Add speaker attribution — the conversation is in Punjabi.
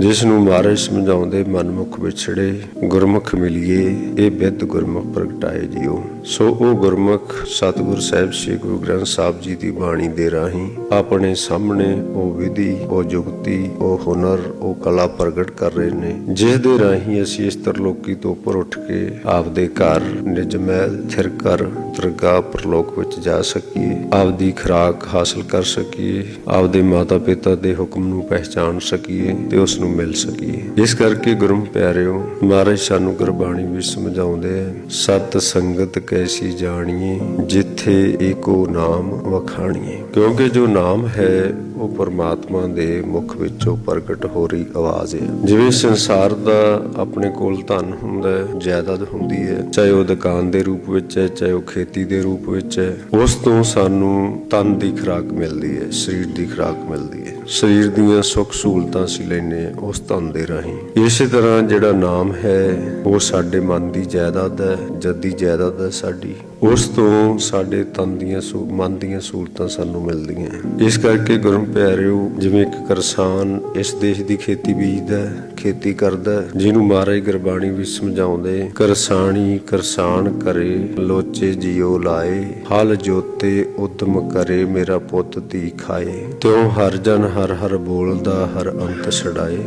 Speaker 1: ਜਿਸ ਨੂੰ ਮਹਾਰਾਜ ਸਮਝਾਉਂਦੇ ਮਨਮੁਖ ਵਿਛੜੇ, ਗੁਰਮੁਖ ਮਿਲਿਏ, ਇਹ ਬਿੱਦ ਗੁਰਮੁਖ ਪ੍ਰਗਟਾਏ ਜਿਉ। ਸੋ ਉਹ ਗੁਰਮੁਖ ਸਤਿਗੁਰ ਸਾਹਿਬ ਸ੍ਰੀ ਗੁਰੂ ਗ੍ਰੰਥ ਸਾਹਿਬ ਜੀ ਦੀ ਬਾਣੀ ਦੇ ਰਾਹੀਂ ਆਪਣੇ ਸਾਹਮਣੇ ਉਹ ਵਿਧੀ, ਉਹ ਜੁਗਤੀ, ਉਹ ਹੁਨਰ, ਉਹ ਕਲਾ ਪ੍ਰਗਟ ਕਰ ਰਹੇ ਨੇ ਜਿਸ ਦੇ ਰਾਹੀਂ ਅਸੀਂ ਇਸ ਤਰਲੋਕੀ ਤੋਂ ਉੱਪਰ ਉੱਠ ਕੇ ਆਪਦੇ ਘਰ, ਨਿਜ ਮਹਿਲ, ਥਿਰ ਕਰ ਦਰਗਾਹ ਪ੍ਰਲੋਕ ਵਿੱਚ ਜਾ ਸਕੀਏ, ਆਪਦੀ ਖੁਰਾਕ ਹਾਸਲ ਕਰ ਸਕੀਏ, ਆਪਦੇ ਮਾਤਾ ਪਿਤਾ ਦੇ ਹੁਕਮ ਨੂੰ ਪਹਿਚਾਨ ਸਕੀਏ ਤੇ ਉਸ ਨੂੰ ਮਿਲ ਸਕੀਏ ਇਸ ਕਰਕੇ ਗੁਰੂ ਪਿਆਰਿਓ, ਮਹਾਰਾਜ ਸਾਨੂੰ ਗੁਰਬਾਣੀ ਵਿੱਚ ਸਮਝਾਉਂਦੇ ਆ, ਸਤ ਸੰਗਤ ਕੈਸੀ ਜਾਣੀਏ, ਜਿੱਥੇ ਏਕੋ ਨਾਮ ਵਖਾਣੀਏ। ਕਿਉਂਕਿ ਜੋ ਨਾਮ ਹੈ ਉਹ ਪਰਮਾਤਮਾ ਦੇ ਮੁਖ ਵਿੱਚੋਂ ਪ੍ਰਗਟ ਹੋ ਰਹੀ ਆਵਾਜ਼ ਹੈ। ਜਿਵੇਂ ਸੰਸਾਰ ਦਾ ਆਪਣੇ ਕੋਲ ਧਨ ਹੁੰਦਾ ਹੈ, ਜਾਇਦਾਦ ਹੁੰਦੀ ਹੈ, ਚਾਹੇ ਉਹ ਦੁਕਾਨ ਦੇ ਰੂਪ ਵਿੱਚ ਹੈ, ਚਾਹੇ ਉਹ ਖੇਤੀ ਦੇ ਰੂਪ ਵਿੱਚ ਹੈ, ਉਸ ਤੋਂ ਸਾਨੂੰ ਤਨ ਦੀ ਖੁਰਾਕ ਮਿਲਦੀ ਹੈ, ਸਰੀਰ ਦੀ ਖੁਰਾਕ ਮਿਲਦੀ ਹੈ। ਸਰੀਰ ਦੀਆਂ ਸੁੱਖ ਸਹੂਲਤਾਂ ਅਸੀਂ ਲੈਨੇ ਉਸ ਧਨ ਦੇ ਰਾਹੀਂ। ਇਸੇ ਤਰ੍ਹਾਂ ਜਿਹੜਾ ਨਾਮ ਹੈ, ਉਹ ਸਾਡੇ ਮਨ ਦੀ ਜਾਇਦਾਦ ਹੈ, ਜੱਦੀ ਜਾਇਦਾਦ ਹੈ ਸਾਡੀ। ਉਸ ਤੋਂ ਸਾਡੇ ਤਨ ਦੀਆਂ ਸਹੂ- ਮਨ ਦੀਆਂ ਸਹੂਲਤਾਂ ਸਾਨੂੰ ਮਿਲਦੀਆਂ ਇਸ ਕਰਕੇ ਗੁਰੂ ਪਿਆਰਿਓ, ਜਿਵੇਂ ਇੱਕ ਕਿਸਾਨ ਇਸ ਦੇਸ਼ ਦੀ ਖੇਤੀ ਬੀਜਦਾ ਖੇਤੀ ਕਰਦਾ ਜਿਹਨੂੰ ਮਹਾਰਾਜ ਗੁਰਬਾਣੀ ਵਿੱਚ ਸਮਝਾਉਂਦੇ, ਕਰਸਾਣੀ ਕਰਸਾਨ ਕਰੇ, ਲੋਚੇ ਜਿਉ ਲਾਏ, ਹਲ ਜੋਤੇ ਉਦਮ ਕਰੇ, ਮੇਰਾ ਪੁੱਤ ਧੀ ਖਾਏ, ਤਿਉ ਹਰ ਜਨ ਹਰ ਹਰ ਬੋਲਦਾ, ਹਰ ਅੰਤ ਛੜਾਏ